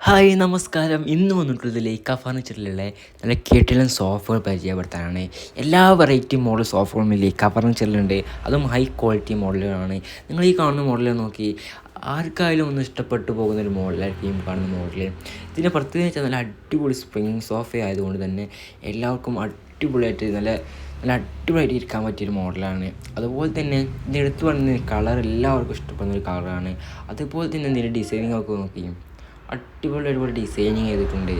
Hi നമസ്കാരം. ഇന്ന് വന്നിട്ടുള്ളത് ലേക്ക ഫർണിച്ചറിലുള്ള നല്ല കേട്ടിലും സോഫകൾ പരിചയപ്പെടുത്താനാണ്. എല്ലാ വെറൈറ്റി മോഡൽ സോഫകളും ലേക്ക ഫർണിച്ചറിലുണ്ട് അതും ഹൈ ക്വാളിറ്റി മോഡലുകളാണ് നിങ്ങൾ ഈ കാണുന്ന മോഡൽ നോക്കി ആർക്കായാലും ഒന്ന് ഇഷ്ടപ്പെട്ടു പോകുന്ന ഒരു മോഡലായിരിക്കും കാണുന്ന മോഡൽ ഇതിന്റെ പ്രത്യേകത വെച്ചാൽ നല്ല അടിപൊളി സ്പ്രിങ് സോഫ ആയതുകൊണ്ട് തന്നെ എല്ലാവർക്കും അടിപൊളിയായിട്ട് നല്ല നല്ല അടിപൊളിയായിട്ട് ഇരിക്കാൻ പറ്റിയൊരു മോഡലാണ് അതുപോലെ തന്നെ ഇതിന്റെ എടുത്ത് പറഞ്ഞ കളർ എല്ലാവർക്കും ഇഷ്ടപ്പെടുന്ന ഒരു കളറാണ് അതുപോലെ തന്നെ ഇതിന്റെ ഡിസൈനിങ്ങൊക്കെ നോക്കി. അടിപൊളി അടിപൊളി ഡിസൈനിങ് ചെയ്തിട്ടുണ്ട്.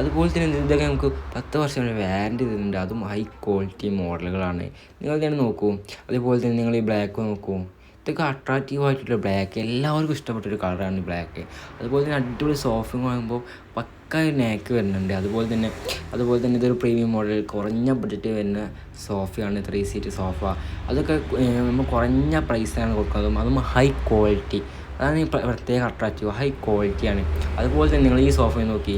അതുപോലെ തന്നെ ഇതൊക്കെ നമുക്ക് പത്ത് വർഷം വരെ വാറന്റി തരുന്നുണ്ട് അതും ഹൈ ക്വാളിറ്റി മോഡലുകളാണ്. നിങ്ങൾ തന്നെ നോക്കൂ. അതുപോലെ തന്നെ നിങ്ങൾ ഈ ബ്ലാക്ക് നോക്കൂ. ഇതൊക്കെ അട്രാക്റ്റീവ് ആയിട്ടുള്ള ബ്ലാക്ക് എല്ലാവർക്കും ഇഷ്ടപ്പെട്ടൊരു കളറാണ് ഈ ബ്ലാക്ക് അതുപോലെ തന്നെ അടിപൊളി സോഫിങ് വാങ്ങുമ്പോൾ പക്ക നാക്ക് വരുന്നുണ്ട്. അതുപോലെ തന്നെ അതുപോലെ തന്നെ ഇതൊരു പ്രീമിയം മോഡൽ കുറഞ്ഞ ബഡ്ജറ്റ് വരുന്ന സോഫയാണ് ത്രീ സീറ്റ് സോഫ അതൊക്കെ നമ്മൾ കുറഞ്ഞ പ്രൈസിലാണ് കൊടുക്കുന്നതും അതും ഹൈ ക്വാളിറ്റി അതാണ് ഈ പ്രത്യേക അട്രാക്റ്റീവ് ഹൈ ക്വാളിറ്റിയാണ് അതുപോലെ തന്നെ നിങ്ങൾ ഈ സോഫ നോക്കി.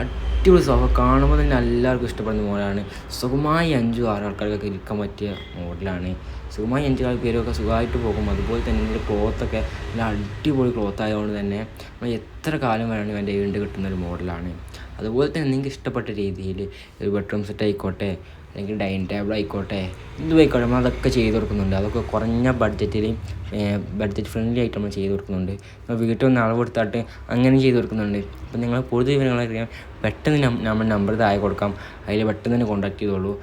അടിപൊളി സോഫ കാണുമ്പോൾ തന്നെ എല്ലാവർക്കും ഇഷ്ടപ്പെടുന്ന മോഡലാണ്. സുഖമായി അഞ്ചു ആറ് ആൾക്കാർക്കൊക്കെ ഇരിക്കാൻ പറ്റിയ മോഡലാണ്. സുഖമായി അഞ്ചു ആറ് പേരൊക്കെ സുഖമായിട്ട് പോകും. അതുപോലെ തന്നെ ഇതിന്റെ ക്ലോത്തൊക്കെ നല്ല അടിപൊളി ക്ലോത്ത് ആയതുകൊണ്ട് തന്നെ എത്ര കാലം വേണമെങ്കിലും എന്റെ വീണ്ടും കിട്ടുന്ന ഒരു മോഡലാണ്. അതുപോലെ തന്നെ നിങ്ങൾക്ക് ഇഷ്ടപ്പെട്ട രീതിയിൽ ഒരു ബെഡ്റൂം സെറ്റ് ആയിക്കോട്ടെ അല്ലെങ്കിൽ ഡൈനിങ് ടേബിൾ ആയിക്കോട്ടെ എന്തും ആയിക്കോട്ടെ നമ്മൾ അതൊക്കെ ചെയ്ത് കൊടുക്കുന്നുണ്ട്. അതൊക്കെ കുറഞ്ഞ ബഡ്ജറ്റിൽ ബഡ്ജറ്റ് ഫ്രണ്ട്ലി ആയിട്ട് നമ്മൾ ചെയ്ത് കൊടുക്കുന്നുണ്ട്. നമ്മൾ വീട്ടിൽ ഒന്ന് അളവെടുത്തിട്ട് അങ്ങനെ ചെയ്ത് കൊടുക്കുന്നുണ്ട്. അപ്പോൾ നിങ്ങൾ കൂടുതൽ വിവരങ്ങളറിയാൻ പെട്ടെന്ന് നമ്മൾ നമ്പർ താഴെ കൊടുക്കാം. അതിൽ പെട്ടെന്ന് തന്നെ കോൺടാക്ട് ചെയ്തോളൂ.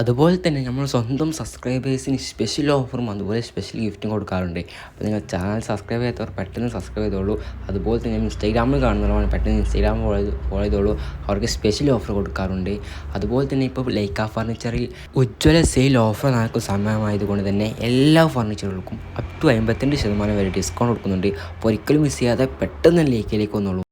അതുപോലെ തന്നെ നമ്മൾ സ്വന്തം സബ്സ്ക്രൈബേഴ്സിന് സ്പെഷ്യൽ ഓഫറും അതുപോലെ സ്പെഷ്യൽ ഗിഫ്റ്റും കൊടുക്കാറുണ്ട്. അപ്പോൾ നിങ്ങൾ ചാനൽ സബ്സ്ക്രൈബ് ചെയ്യാത്തവർ പെട്ടെന്ന് സബ്സ്ക്രൈബ് ചെയ്തോളൂ. അതുപോലെ തന്നെ ഇൻസ്റ്റാഗ്രാമിൽ കാണുന്നവരാണ് പെട്ടെന്ന് ഇൻസ്റ്റാഗ്രാം ഫോളോ ചെയ്തോളൂ. അവർക്ക് സ്പെഷ്യൽ ഓഫർ കൊടുക്കാറുണ്ട്. അതുപോലെ തന്നെ ഇപ്പോൾ ലൈക്ക ഫർണിച്ചറിൽ ഉജ്ജ്വല സെയിൽ ഓഫർ നടക്കുന്ന സമയമായതുകൊണ്ട് തന്നെ എല്ലാ ഫർണിച്ചറുകൾക്കും അപ് ടു അമ്പത്തിരണ്ട് ശതമാനം വരെ ഡിസ്കൗണ്ട് കൊടുക്കുന്നുണ്ട്. അപ്പോൾ ഒരിക്കലും മിസ് ചെയ്യാതെ പെട്ടെന്ന് ലൈക്കിലേക്ക് വന്നോളൂ.